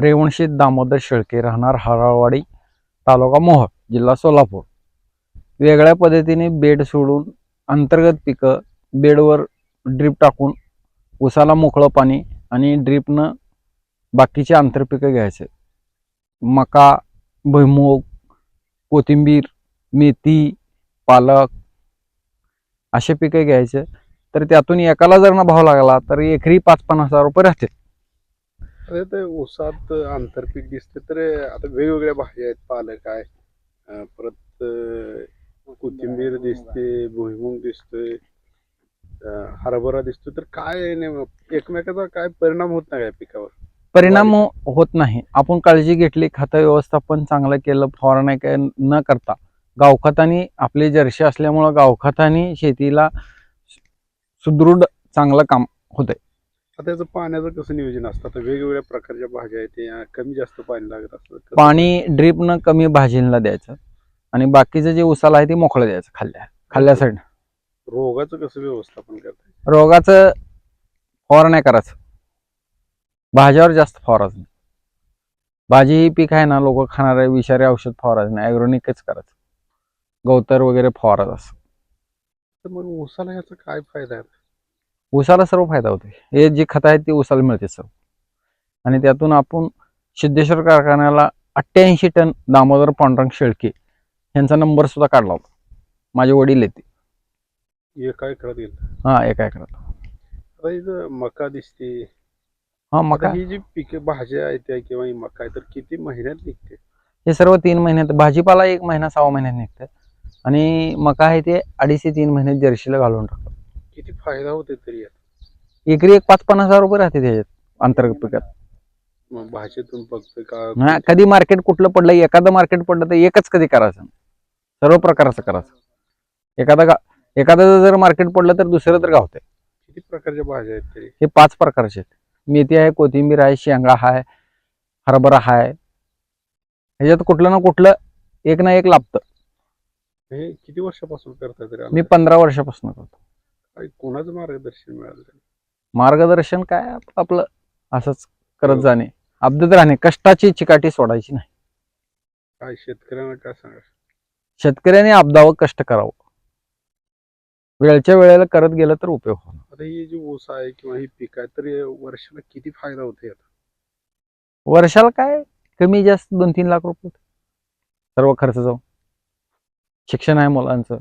रेवणशी दामोदर शेळके राहणार हराळवाडी तालुका मोहोळ जिल्हा सोलापूर. वेगळ्या पद्धतीने बेड सोडून अंतर्गत पिकं बेडवर ड्रीप टाकून उसाला मोकळं पाणी आणि ड्रीपनं बाकीचे आंतरपिकं घ्यायचे. मका भुईमूग कोथिंबीर मेथी पालक असे पिकं घ्यायचे. तर त्यातून एकाला जर ना भाव लागला तर एकरी पाच पन्नास हजार रुपये राहतील. अरे ते ऊसात आंतरपीक दिसते तर आता वेगवेगळ्या भाज्या आहेत पालक आहे परत कोथिंबीर दिसते भुईमुग दिसतोय हरभरा दिसतोय तर काय नेम- एकमेकाचा काय परिणाम होत नाही या पिकावर? परिणाम होत नाही. आपण काळजी घेतली खतं व्यवस्थापन चांगलं केलं फवारण्या काय न करता. गावखतानी आपली जर्शी असल्यामुळं गावखतानी शेतीला सुदृढ चांगलं काम होतंय. आता याचं पाण्याचं कसं नियोजन असतं? आता वेगवेगळ्या प्रकारच्या भाज्या आहेत त्या कमी जास्त पाणी लागत असतं पाणी ड्रीपनं कमी भाजीला द्यायचं आणि बाकीचं जे उसाला आहे ते मोकळं द्यायचं खाल्ल्या खाल्ल्या साईड रोगाचं कसं व्यवस्थापन करताय? रोगाचं फवारण्या करायचं. भाज्यावर जास्त फवारायचं नाही. भाजी ही पीक आहे ना लोक खाणारे विषारी औषध फवारायचं नाही ॲग्रोनिकच करायचं. गवतर वगैरे फवारायचं असं. तर मग ऊसाला याचा काय फायदा आहे? उसाला सर्व फायदा होतो हे जी खतं आहेत ती उसाला मिळते सर्व. आणि त्यातून आपण सिद्धेश्वर कारखान्याला अठ्ठ्याऐंशी टन दामोदर पांडुरंग शेळके यांचा नंबर सुद्धा काढला होता. माझे वडील येते हे काय करत गेलं. हा एका एकरात. मका दिसते. हा मका. ही जी पिके भाज्या आहेत किंवा मका आहे तर किती महिन्यात निघते? हे सर्व तीन महिन्यात. भाजीपाला एक महिना सहा महिन्यात निघतं. आणि मका आहे ते अडीच ते तीन महिन्यात जर्शीला घालून टाकतात. किती फायदा होते तरी यात? एकरी एक पाच पन्नास हजार रुपये राहते त्याच्यात अंतर्गत पिकात. मग भाषेतून फक्त का? हा, कधी मार्केट कुठलं पडलं एखादं मार्केट पडलं तर एकच कधी करायचं? सर्व प्रकारचं करायचं. एखादा गा एखादं जर मार्केट पडलं तर दुसरं तर गावतंय. किती प्रकारच्या भाज्या आहेत तरी? हे पाच प्रकारचे आहेत. मेथी आहे कोथिंबीर आहे शेंगा आहे हरभरा आहे ह्याच्यात कुठलं ना कुठलं एक ना एक लाभतं. हे किती वर्षापासून करताय तरी मी? पंधरा वर्षापासून करतो. कोणाचं मार्गदर्शन मिळालं? मार्गदर्शन काय? आप- आपलं असंच करत जाणे. अब्दत राहणे कष्टाची चिकाटी सोडायची नाही. काय शेतकऱ्यांना काय सांगा शेतकऱ्याने आपदावं कष्ट करावं. वेळच्या वेळेला करत गेलं तर उपयोग होणार. आता ही जी ऊस आहे किंवा ही पीक आहे तर हे वर्षाला किती फायदा होते यात वर्षाला काय? कमी जास्त दोन तीन लाख रुपये सर्व खर्च जाऊन. शिक्षण आहे मुलांचं.